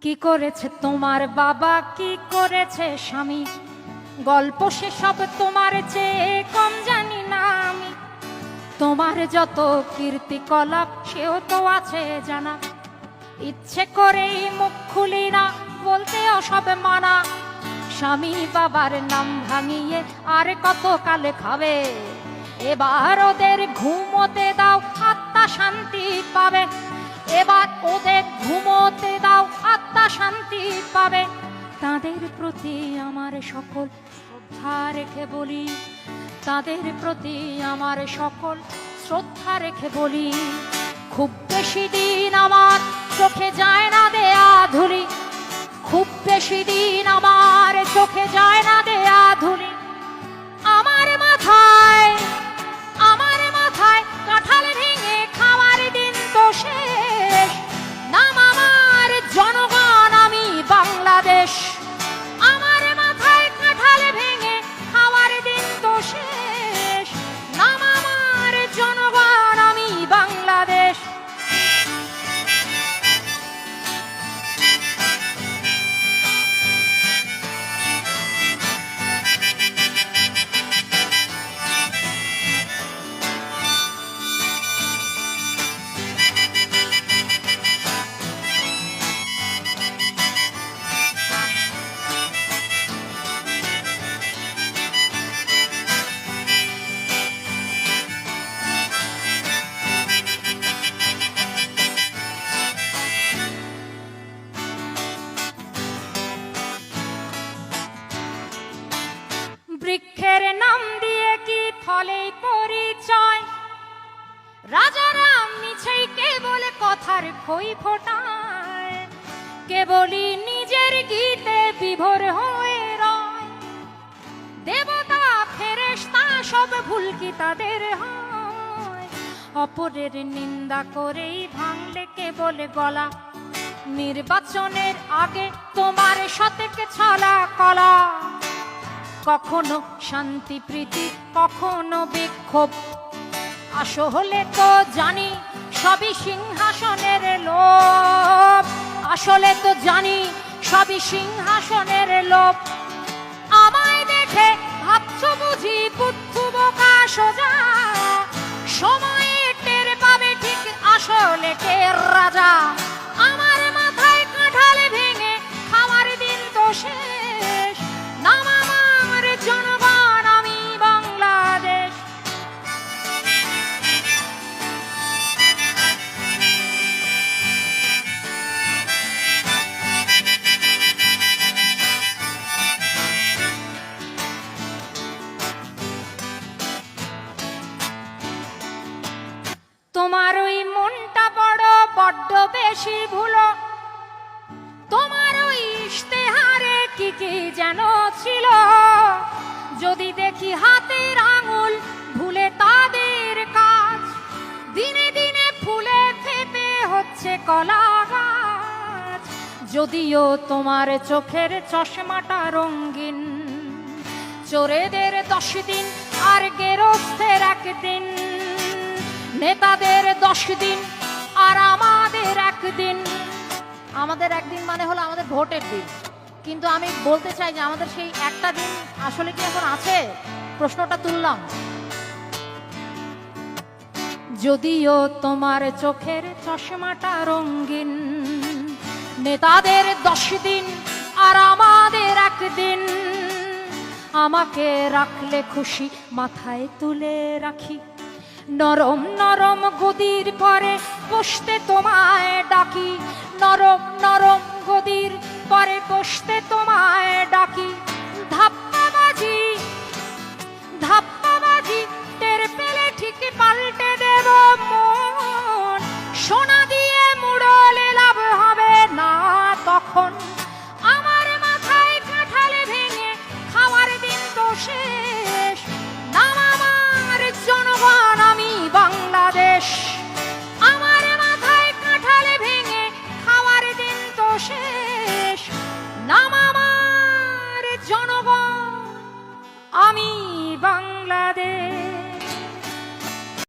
কি করেছে তোমার বাবা? কি করেছে স্বামী? গল্প সেসব তোমার চেয়ে কম জানি না আমি। তোমার যত কীর্তিকলাপ সেও তো আছে জানা। ইচ্ছে করেই মুখ খুলি না, বলতে সব মানা। স্বামী বাবার নাম ভাঙিয়ে আর কত কালে খাবে? এবার ওদের ঘুমোতে দাও, আত্মা শান্তি পাবে। এবার ওদের শান্তি পাবে। তাদের প্রতি আমার সকল শ্রদ্ধা রেখে বলি। তাদের প্রতি আমার সকল শ্রদ্ধা রেখে বলি। খুব বেশি দিন আমার চোখে যায় না দেয়া ধুলি। বৃক্ষের নাম দিয়ে কি ফলে পরিচয়? রাজারা মিছেই কেবল কথার খই ফোটায়, কেবলই নিজের গীতে বিভোর হয়ে রয়। দেবতা, ফেরেশতা সব ভুল কি তাদের হয়? অপরের নিন্দা করেই ভাঙলে কেবল গলা। নির্বাচনের আগে তোমার সতেকে ছলা কলা। কখনো শান্তি, প্রীতি, কখনো বিক্ষোভ। আসো আসলে তো জানি সবই সিংহাসনের লোভ। আসলে তো জানি সবই সিংহাসনের লোভ। আমায় দেখে ভাবছ বুঝি বুদ্ধু বোকা সোজা। সময়ে টের পাবে ঠিক আসলে কে রাজা। বেশি ভুলো। তোমার ওই ইশতেহারে কি কি যেন ছিল? যদি দেখি হাতের আঙুল, ভুলে তাদের কাজ। দিনে দিনে ফুলে ফেপে হচ্ছে কলা গাছ। যদিও তোমার চোখের চশমাটা রঙিন, চোরেদের দশ দিন আর গেরস্থের একদিন। নেতাদের দশ দিন আমাদের একদিন মানে হলো আমাদের ভোটের দিন। কিন্তু আমি বলতে চাই যে আমাদের সেই একটা দিন আসলে কি এখন আছে? প্রশ্নটা তুললাম। যদিও তোমার চোখের চশমাটা রঙিন, নেতাদের দশ দিন আর আমাদের একদিন। আমাকে রাখলে খুশি, মাথায় তুলে রাখি। নরম নরম গদির পরে বসতে তোমায় ডাকি। নরম নরম গদির পরে বসতে তোমায় ডাকি।